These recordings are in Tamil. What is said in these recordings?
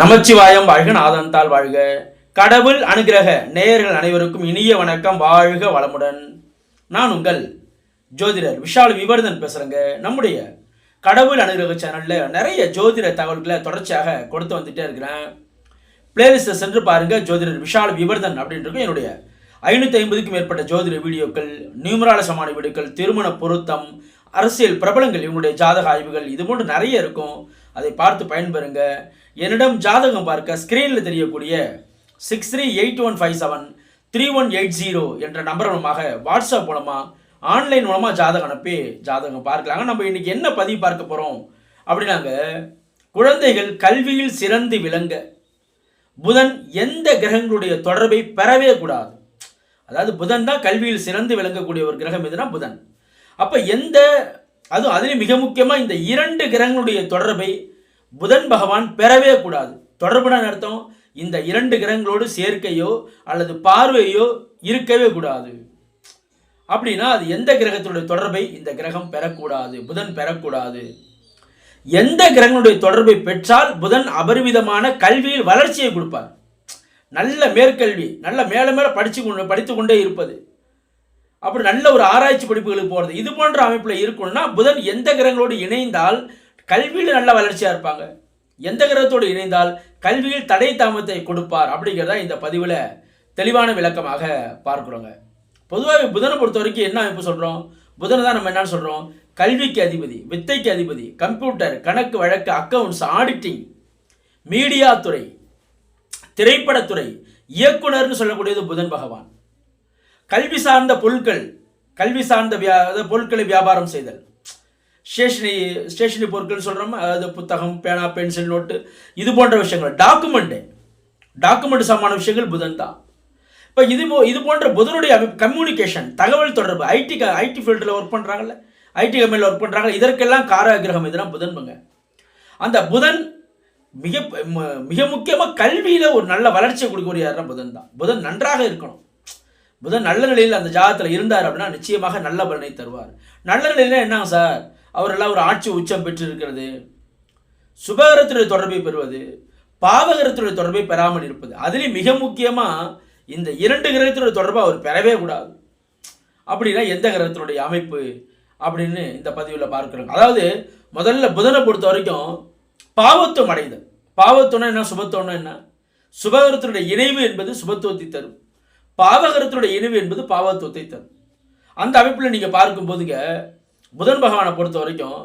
நமச்சிவாயம் வாழ்க நாதந்தால் வாழ்க. கடவுள் அனுகிரக நேயர்கள் அனைவருக்கும் இனிய வணக்கம் வாழ்க வளமுடன். நான் உங்கள் ஜோதிடர் விஷால் விவர்தன் பேசுகிறேங்க நம்முடைய கடவுள் அனுகிரக சேனலில் நிறைய ஜோதிட தகவல்களை தொடர்ச்சியாக கொடுத்து வந்துட்டே இருக்கிறேன். பிளேலிஸ்ட்டை சென்று பாருங்கள் ஜோதிடர் விஷால் விவர்தன் அப்படின்றது என்னுடைய ஐநூற்றி ஐம்பதுக்கும் மேற்பட்ட ஜோதிட வீடியோக்கள் நியூமரால சமான வீடியோக்கள் திருமண பொருத்தம் அரசியல் பிரபலங்கள் இவங்களுடைய ஜாதக ஆய்வுகள் இது போன்று நிறைய இருக்கும். அதை பார்த்து பயன்பெறுங்க. என்னிடம் ஜாதகம் பார்க்க ஸ்க்ரீனில் தெரியக்கூடிய six three eight one five seven three one eight zero என்ற நம்பர் மூலமாக வாட்ஸ்அப் மூலமாக ஆன்லைன் மூலமாக ஜாதகம் அனுப்பி ஜாதகம் பார்க்கலாங்க. நம்ம இன்றைக்கி என்ன பதிவு பார்க்க போகிறோம் அப்படின்னாங்க குழந்தைகள் கல்வியில் சிறந்து விளங்க. புதன் எந்த கிரகங்களுடைய தொடர்பை பெறவே கூடாது. அதாவது புதன் தான் கல்வியில் சிறந்து விளங்கக்கூடிய ஒரு கிரகம் எதுனா புதன். அப்போ எந்த அதுவும் அதிலும் மிக முக்கியமாக இந்த இரண்டு கிரகங்களுடைய தொடர்பை புதன் பகவான் பெறவே கூடாது. தொடர்புடன் அர்த்தம்? இந்த இரண்டு கிரகங்களோடு சேர்க்கையோ அல்லது பார்வையோ இருக்கவே கூடாது. அப்படின்னா அது எந்த கிரகத்தினுடைய தொடர்பை இந்த கிரகம் பெறக்கூடாது புதன் பெறக்கூடாது. எந்த கிரகங்களுடைய தொடர்பை பெற்றால் புதன் அபரிவிதமான கல்வியில் வளர்ச்சியை கொடுப்பார். நல்ல மேற்கல்வி நல்ல மேலே மேலே படித்து கொண்டு படித்து கொண்டே இருப்பது. அப்படி நல்ல ஒரு ஆராய்ச்சி படிப்புகளுக்கு போகிறது இது போன்ற அமைப்பில் இருக்கணும்னா புதன் எந்த கிரகங்களோடு இணைந்தால் கல்வியில் நல்ல வளர்ச்சியாக இருப்பாங்க. எந்த கிரகத்தோடு இணைந்தால் கல்வியில் தடை தாமத்தை கொடுப்பார் அப்படிங்கிறத இந்த பதிவில் தெளிவான விளக்கமாக பார்க்குறோங்க. பொதுவாக புதனை பொறுத்த வரைக்கும் என்ன அமைப்பு சொல்கிறோம் புதனை தான் நம்ம என்னன்னு சொல்கிறோம் கல்விக்கு அதிபதி வித்தைக்கு அதிபதி கம்ப்யூட்டர் கணக்கு வழக்கு அக்கவுண்ட்ஸ் ஆடிட்டிங் மீடியா துறை திரைப்படத்துறை இயக்குனர்னு சொல்லக்கூடியது புதன் பகவான். கல்வி சார்ந்த பொருட்கள் கல்வி சார்ந்த வியா அதாவது பொருட்களை வியாபாரம் செய்தல். ஸ்டேஷனரி ஸ்டேஷனரி பொருட்கள் சொல்கிறோம் அதாவது புத்தகம் பேனா பென்சில் நோட்டு இது போன்ற விஷயங்கள். டாக்குமெண்ட்டு டாக்குமெண்ட் சமான விஷயங்கள் புதன் தான். இப்போ இது போ இது போன்ற புதனுடைய கம்யூனிகேஷன் தகவல் தொடர்பு ஐடி க ஐடி ஃபீல்டில் ஒர்க் பண்ணுறாங்கல்ல ஐடி கம்பெனியில் ஒர்க் பண்ணுறாங்க இதற்கெல்லாம் கார கிரகம் இதெல்லாம் புதன்பங்க அந்த புதன் மிக ம- மிக முக்கியமாக கல்வியில் ஒரு நல்ல வளர்ச்சியை கொடுக்கக்கூடிய புதன் தான். புதன் நன்றாக இருக்கணும். புதன் நல்ல நிலையில் அந்த ஜாதகத்தில் இருந்தார் அப்படின்னா நிச்சயமாக நல்ல பலனை தருவார். நல்ல நிலையில என்னங்க சார்? அவரெல்லாம் ஒரு ஆட்சி உச்சம் பெற்று இருக்கிறது சுபகரத்துடைய தொடர்பை பெறுவது பாவகரத்துடைய தொடர்பை பெறாமல் இருப்பது. அதுலேயும் மிக முக்கியமாக இந்த இரண்டு கிரகத்தினுடைய தொடர்பை அவர் பெறவே கூடாது. அப்படின்னா எந்த கிரகத்தினுடைய அமைப்பு அப்படின்னு இந்த பதிவில் பார்க்குறாங்க அதாவது முதல்ல புதனை பொறுத்த வரைக்கும் பாவத்துவம் அடைதல். பாவத்துவம்னா என்ன? சுபத்துவம்னா என்ன? சுபகரத்தினுடைய இணைவு என்பது சுபத்துவத்தை தரும். பாவகரத்தினுடைய இணைவு என்பது பாவத்துவத்தை தரும். அந்த அமைப்பில் நீங்கள் பார்க்கும்போதுங்க புதன் பகவானை பொறுத்த வரைக்கும்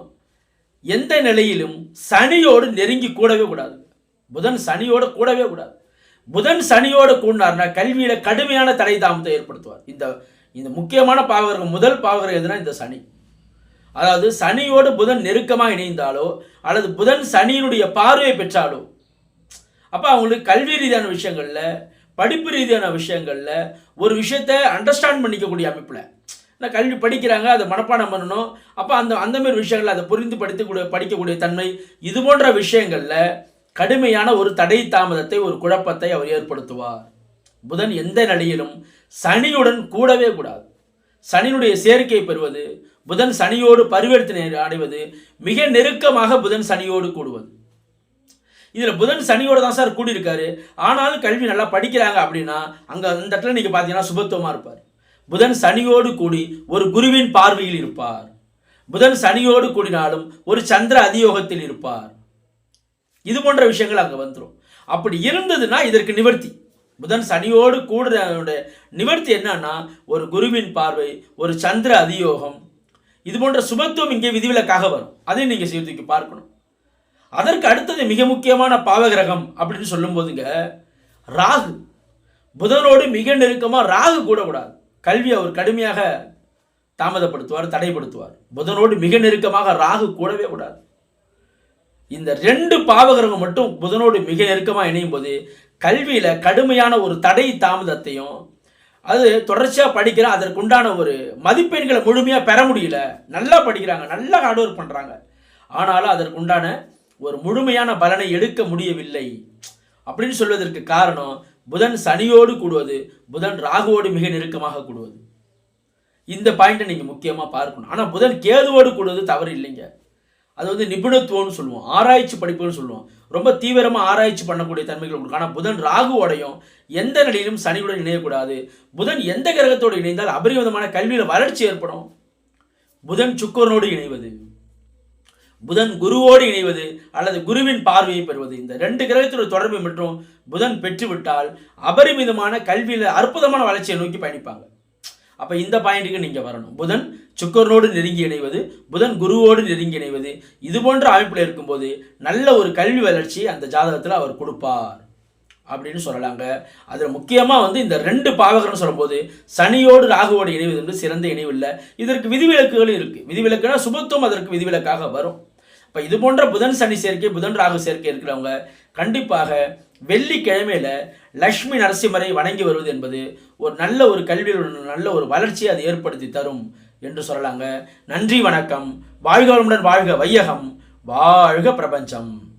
எந்த நிலையிலும் சனியோடு நெருங்கி கூடவே கூடாது. புதன் சனியோடு கூடவே கூடாது. புதன் சனியோடு கூடினார்னா கல்வியில் கடுமையான தடை தாமத்தை ஏற்படுத்துவார். இந்த இந்த முக்கியமான பாவகர்கள் முதல் பாவகர் எதுனா இந்த சனி. அதாவது சனியோடு புதன் நெருக்கமாக இணைந்தாலோ அல்லது புதன் சனியினுடைய பார்வையை பெற்றாலோ அப்போ அவங்களுக்கு கல்வி ரீதியான விஷயங்களில் படிப்பு ரீதியான விஷயங்களில் ஒரு விஷயத்தை அண்டர்ஸ்டாண்ட் பண்ணிக்கக்கூடிய அமைப்பில். நான் கல்வி படிக்கிறாங்க அதை மனப்பாடம் பண்ணணும். அப்போ அந்த அந்த மாதிரி விஷயங்கள் அதை புரிந்து படித்துக்கூடிய படிக்கக்கூடிய தன்மை இது போன்ற விஷயங்களில் கடுமையான ஒரு தடை தாமதத்தை ஒரு குழப்பத்தை அவர் ஏற்படுத்துவார். புதன் எந்த நிலையிலும் சனியுடன் கூடவே கூடாது. சனியினுடைய சேர்க்கை பெறுவது புதன் சனியோடு பரிவர்த்தனை அடைவது மிக நெருக்கமாக புதன் சனியோடு கூடுவது. இதில் புதன் சனியோட தான் சார் கூடியிருக்காரு. ஆனாலும் கல்வி நல்லா படிக்கிறாங்க அப்படின்னா அங்கே அந்த இடத்துல நீங்கள் பார்த்தீங்கன்னா சுபத்துவமாக இருப்பார். புதன் சனியோடு கூடி ஒரு குருவின் பார்வையில் இருப்பார். புதன் சனியோடு கூடினாலும் ஒரு சந்திர அதியோகத்தில் இருப்பார். இது போன்ற விஷயங்கள் அங்கே வந்துடும் அப்படி இருந்ததுன்னா இதற்கு நிவர்த்தி. புதன் சனியோடு கூடுறதனுடைய நிவர்த்தி என்னன்னா ஒரு குருவின் பார்வை ஒரு சந்திர அதியோகம். இது போன்ற சுபத்துவம் இங்கே விதிவிலக்காக வரும். அதையும் நீங்கள் சேர்த்துக்கு பார்க்கணும். அதற்கு அடுத்தது மிக முக்கியமான பாவகிரகம் அப்படின்னு சொல்லும்போதுங்க ராகு. புதனோடு மிக நெருக்கமாக ராகு கூடக்கூடாது. கல்வி அவர் கடுமையாக தாமதப்படுத்துவார் தடைப்படுத்துவார். புதனோடு மிக நெருக்கமாக ராகு கூடவே கூடாது. இந்த ரெண்டு பாவகிரகம் மட்டும் புதனோடு மிக நெருக்கமாக இணையும் போது கல்வியில் கடுமையான ஒரு தடை தாமதத்தையும் அது தொடர்ச்சியாக படிக்கிற அதற்குண்டான ஒரு மதிப்பெண்களை முழுமையாக பெற முடியல. நல்லா படிக்கிறாங்க நல்லா ஹார்ட் ஒர்க் பண்ணுறாங்க ஆனாலும் அதற்குண்டான ஒரு முழுமையான பலனை எடுக்க முடியவில்லை. அப்படின்னு சொல்வதற்கு காரணம் புதன் சனியோடு கூடுவது புதன் ராகுவோடு மிக நெருக்கமாக கூடுவது. இந்த பாயிண்ட்டை நீங்கள் முக்கியமாக பார்க்கணும். ஆனால் புதன் கேதுவோடு கூடுவது தவறு இல்லைங்க. அது வந்து நிபுணத்துவம்னு சொல்லுவோம் ஆராய்ச்சி படிப்புன்னு சொல்லுவோம். ரொம்ப தீவிரமாக ஆராய்ச்சி பண்ணக்கூடிய தன்மைகள் கொடுக்கும் ஆனால் புதன் ராகுவோடையும் எந்த நிலையிலும் சனியுடன் இணையக்கூடாது. புதன் எந்த கிரகத்தோடு இணைந்தால் அபரிவிதமான கல்வியில் வளர்ச்சி ஏற்படும். புதன் சுக்கரனோடு இணைவது. புதன் குருவோடு இணைவது அல்லது குருவின் பார்வையை பெறுவது. இந்த ரெண்டு கிரகத்தோட தொடர்பு மற்றும் புதன் பெற்றுவிட்டால் அபரிமிதமான கல்வியில் அற்புதமான வளர்ச்சியை நோக்கி பயணிப்பாங்க. அப்போ இந்த பாயிண்ட்டுக்கு நீங்கள் வரணும். புதன் சுக்கரனோடு நெருங்கி இணைவது புதன் குருவோடு நெருங்கி இணைவது இது போன்ற அமைப்பில் இருக்கும்போது நல்ல ஒரு கல்வி வளர்ச்சி அந்த ஜாதகத்தில் அவர் கொடுப்பார் அப்படின்னு சொல்லலாங்க. அதில் முக்கியமாக வந்து இந்த ரெண்டு பாவகரம் சொல்லும்போது சனியோடு ராகுவோடு இணைவது வந்து சிறந்த இணைவு இல்லை. இதற்கு விதிவிலக்குகளும் இருக்குது விதிவிலக்குனா சுபத்துவம் அதற்கு விதிவிலக்காக வரும். இப்போ இது போன்ற புதன் சனி சேர்க்கை புதன் ராகு சேர்க்கை இருக்கிறவங்க கண்டிப்பாக வெள்ளிக்கிழமையில் லக்ஷ்மி நரசிம்மரை வணங்கி வருவது என்பது ஒரு நல்ல ஒரு கல்வியில் நல்ல ஒரு வளர்ச்சியை அது ஏற்படுத்தி தரும் என்று சொல்லலாங்க. நன்றி வணக்கம். வாழ்க வளமுடன் வாழ்க வையகம். வாழ்க பிரபஞ்சம்.